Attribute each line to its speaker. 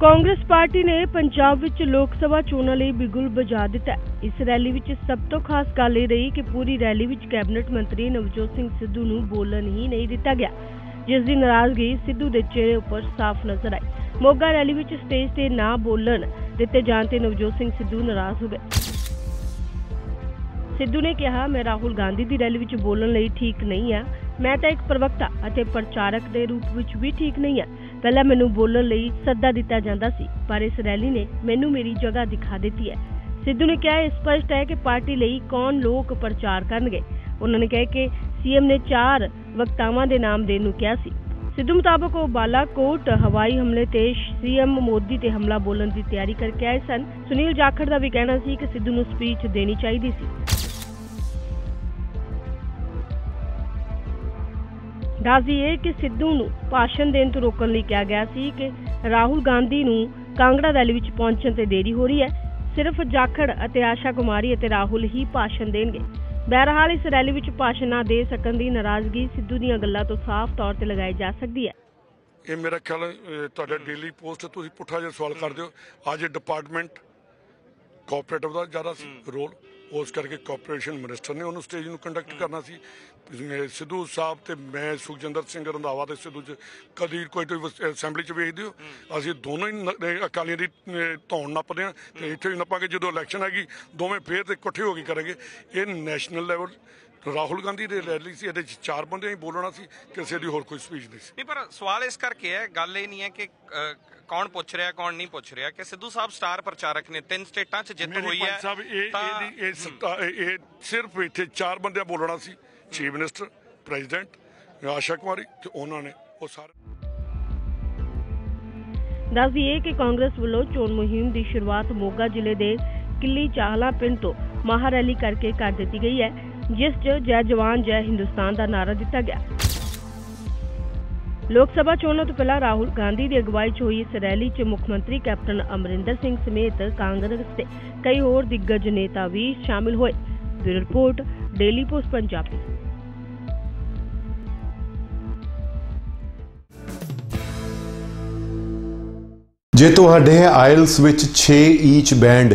Speaker 1: Congress party ਨੇ ਪੰਜਾਬ ਵਿੱਚ ਲੋਕ ਸਭਾ ਚੋਣਾਂ ਲਈ ਬਿਗੁਲ ਵਜਾ ਦਿੱਤਾ ਇਸ ਰੈਲੀ ਵਿੱਚ ਸਭ ਤੋਂ ਖਾਸ ਗੱਲ ਇਹ ਰਹੀ ਕਿ ਪੂਰੀ ਰੈਲੀ ਵਿੱਚ ਕੈਬਨਿਟ ਮੰਤਰੀ ਨਵਜੋਤ ਸਿੰਘ ਸਿੱਧੂ ਨੂੰ ਬੋਲਣ ਹੀ ਨਹੀਂ ਦਿੱਤਾ ਗਿਆ, ਜਿਸ ਦੀ ਨਾਰਾਜ਼ਗੀ ਸਿੱਧੂ ਦੇ ਚਿਹਰੇ ਉੱਪਰ ਸਾਫ਼ ਨਜ਼ਰ ਆਈ। ਮੋਗਾ ਰੈਲੀ ਵਿੱਚ ਸਟੇਜ ਤੇ ਨਾ ਬੋਲਣ ਦਿੱਤੇ ਜਾਣ ਤੇ ਨਵਜੋਤ ਸਿੰਘ ਸਿੱਧੂ ਨਾਰਾਜ਼ ਹੋ ਗਏ। ਸਿੱਧੂ ਨੇ ਕਿਹਾ, ਮੈਂ ਰਾਹੁਲ ਗਾਂਧੀ ਦੀ ਰੈਲੀ ਵਿੱਚ ਬੋਲਣ ਲਈ ਠੀਕ ਨਹੀਂ ਆ ਮੈਂ ਤਾਂ ਇੱਕ ਪ੍ਰਵਕਤਾ ਅਤੇ ਪ੍ਰਚਾਰਕ ਦੇ ਰੂਪ ਵਿੱਚ ਵੀ ਠੀਕ ਨਹੀਂ ਆ ਪਹਿਲਾਂ ਮੈਨੂੰ ਬੋਲਣ ਲਈ ਸੱਦਾ ਦਿੱਤਾ ਜਾਂਦਾ ਸੀ, ਪਰ ਇਸ ਰੈਲੀ ਨੇ ਮੈਨੂੰ ਮੇਰੀ ਜਗ੍ਹਾ ਦਿਖਾ ਦਿੱਤੀ ਹੈ। ਸਿੱਧੂ ਨੇ ਕਿਹਾ, ਇਹ ਸਪਸ਼ਟ ਹੈ ਕਿ ਪਾਰਟੀ ਲਈ ਕੌਣ ਲੋਕ ਪ੍ਰਚਾਰ ਕਰਨਗੇ? ਉਹਨਾਂ ਨੇ ਕਿਹਾ ਕਿ ਸੀਐਮ ਨੇ ਚਾਰ ਵਕਤਾਵਾਂ ਦੇ ਨਾਮ ਦੇਣ ਨੂੰ ਕਿਹਾ ਸੀ। ਸਿੱਧੂ ਮੁਤਾਬਕ ਉਹ ਬਾਲਾਕੋਟ ਹਵਾਈ ਹਮਲੇ ਤੇ ਸੀਐਮ ਮੋਦੀ ਤੇ ਹਮਲਾ ਬੋਲਣ ਦੀ ਤਿਆਰੀ ਕਰਕੇ ਆਏ ਸਨ। ਸੁਨੀਲ ਜਾਖੜ ਦਾ ਵੀ ਕਹਿਣਾ ਸੀ ਕਿ ਸਿੱਧੂ ਨੂੰ ਸਪੀਚ ਦੇਣੀ ਚਾਹੀਦੀ ਸੀ। ਦੱਸ ਦਈਏ ਕਿ ਸਿੱਧੂ ਨੂੰ ਭਾਸ਼ਣ ਦੇਣ ਤੋਂ ਰੋਕਣ ਲਈ ਕਿਹਾ ਗਿਆ ਸੀ ਕਿ ਰਾਹੁਲ ਗਾਂਧੀ ਨੂੰ ਕਾਂਗੜਾ ਰੈਲੀ ਵਿੱਚ ਪਹੁੰਚਣ ਤੇ ਦੇਰੀ ਹੋ ਰਹੀ ਹੈ। ਸਿਰਫ ਜਾਖੜ ਅਤੇ ਆਸ਼ਾ ਕੁਮਾਰੀ ਅਤੇ ਰਾਹੁਲ ਹੀ ਭਾਸ਼ਣ ਦੇਣਗੇ। ਬਹਰਹਾਲ ਇਸ ਰੈਲੀ ਵਿੱਚ ਭਾਸ਼ਣ ਨਾ ਦੇ ਸਕਣ ਦੀ ਨਾਰਾਜ਼ਗੀ ਸਿੱਧੂ ਦੀਆਂ ਗੱਲਾਂ ਤੋਂ ਸਾਫ਼ ਤੌਰ ਤੇ ਲਗਾਈ ਜਾ ਸਕਦੀ ਹੈ।
Speaker 2: ਇਹ ਮੇਰਾ ਖਿਆਲ ਤੁਹਾਡਾ ਡੇਲੀ ਪੋਸਟ ਤੁਸੀਂ ਪੁੱਠਾ ਜਿਹਾ ਸਵਾਲ ਕਰਦੇ ਹੋ। ਅੱਜ ਡਿਪਾਰਟਮੈਂਟ ਕੋਆਪਰੇਟਿਵ ਦਾ ਜ਼ਿਆਦਾ ਰੋਲ ਉਸ ਕਰਕੇ ਕਾਰਪੋਰੇਸ਼ਨ ਮਿਨਿਸਟਰ ਨੇ ਉਹਨੂੰ ਸਟੇਜ ਨੂੰ ਕੰਡਕਟ ਕਰਨਾ ਸੀ। ਸਿੱਧੂ ਸਾਹਿਬ ਤੇ ਮੈਂ ਸੁਖਜਿੰਦਰ ਸਿੰਘ ਰੰਧਾਵਾ ਤੇ ਸਿੱਧੂ ਚ ਕਦੀ ਕੋਈ ਤੁਸੀਂ ਅਸੈਂਬਲੀ ਚ ਵੇਖਦੇ ਹੋ? ਅਸੀਂ ਦੋਨੋਂ ਹੀ ਅਕਾਲੀਆਂ ਦੀ ਧੌਣ ਨੱਪਦੇ ਆ ਤੇ ਇੱਥੇ ਹੀ ਨੱਪਾਂਗੇ ਜਦੋਂ ਇਲੈਕਸ਼ਨ ਹੈਗੀ, ਦੋਵੇਂ ਫੇਰ ਤੇ ਇਕੱਠੇ ਹੋ ਕੇ ਕਰਾਂਗੇ। ਇਹ ਨੈਸ਼ਨਲ ਲੈਵਲ ਰਾਹੁਲ ਗਾਂਧੀ ਦੇ ਰੈਲੀ ਸੀ ਇਹਦੇ ਚ ਚਾਰ ਬੰਦਿਆਂ ਹੀ ਬੋਲਣਾ ਸੀ ਕਿਸੇ ਦੀ ਹੋਰ ਕੋਈ ਸਪੀਚ ਨਹੀਂ ਸੀ।
Speaker 3: ਨਹੀਂ ਪਰ ਸਵਾਲ ਇਸ ਕਰਕੇ ਹੈ ਗੱਲ ਇਹ ਨਹੀਂ ਹੈ ਕਿ ਅ, ਕੌਣ ਪੁੱਛ ਰਿਹਾ ਕੌਣ ਨਹੀਂ ਪੁੱਛ ਰਿਹਾ ਕਿ ਸਿੱਧੂ ਸਾਹਿਬ ਸਟਾਰ ਪ੍ਰਚਾਰਕ ਨੇ ਤਿੰਨ ਸਟੇਟਾਂ 'ਚ ਜਿੱਤ
Speaker 2: ਮੇਰੀ
Speaker 3: ਹੋਈ
Speaker 2: ਪੰਜ
Speaker 3: ਹੈ
Speaker 2: ਸਾਹਿਬ ਇਹ
Speaker 3: ਤਾਂ-
Speaker 2: ਇਹਦੀ ਇਹ ਸੱਤਾ- ਇਹ ਇਹ ਸਿਰਫ ਇੱਥੇ ਚਾਰ ਬੰਦਿਆਂ ਬੋਲਣਾ ਸੀ chief minister president Asha Kumari ਤੇ ਉਹਨਾਂ ਨੇ ਉਹ ਸਾਰੇ।
Speaker 1: ਦੱਸ ਦਈਏ ਕਿ ਕਾਂਗਰਸ ਵੱਲੋਂ ਚੋਣ ਮੁਹਿੰਮ ਦੀ ਸ਼ੁਰੂਆਤ ਮੋਗਾ ਜ਼ਿਲ੍ਹੇ ਦੇ ਕਿੱਲੀ ਚਾਹਲਾ ਪਿੰਡ ਤੋਂ ਮਹਾ ਰੈਲੀ ਕਰਕੇ ਕਰ ਦਿੱਤੀ ਗਈ ਹੈ। ਜਿਸ 'ਚ ਜੈ ਜਵਾਨ, ਜੈ ਹਿੰਦੁਸਤਾਨ ਦਾ ਨਾਰਾ ਦਿੱਤਾ ਗਿਆ। ਲੋਕ ਸਭਾ ਚੋਣਾਂ ਤੋਂ ਪਹਿਲਾਂ ਰਾਹੁਲ ਗਾਂਧੀ ਦੀ ਅਗਵਾਈ 'ਚ ਹੋਈ ਇਸ ਰੈਲੀ 'ਚ ਮੁੱਖ ਮੰਤਰੀ ਕੈਪਟਨ ਅਮਰਿੰਦਰ ਸਿੰਘ ਸਮੇਤ ਕਾਂਗਰਸ ਦੇ ਕਈ ਹੋਰ ਦਿੱਗਜ ਨੇਤਾ ਵੀ ਸ਼ਾਮਿਲ ਹੋਏ। Bureau report, daily post, Punjabi.
Speaker 4: ਜੇ ਤੁਹਾਡੇ ਹੈ ਆਇਲਸ ਵਿੱਚ 6 ਈਚ ਬੈਂਡ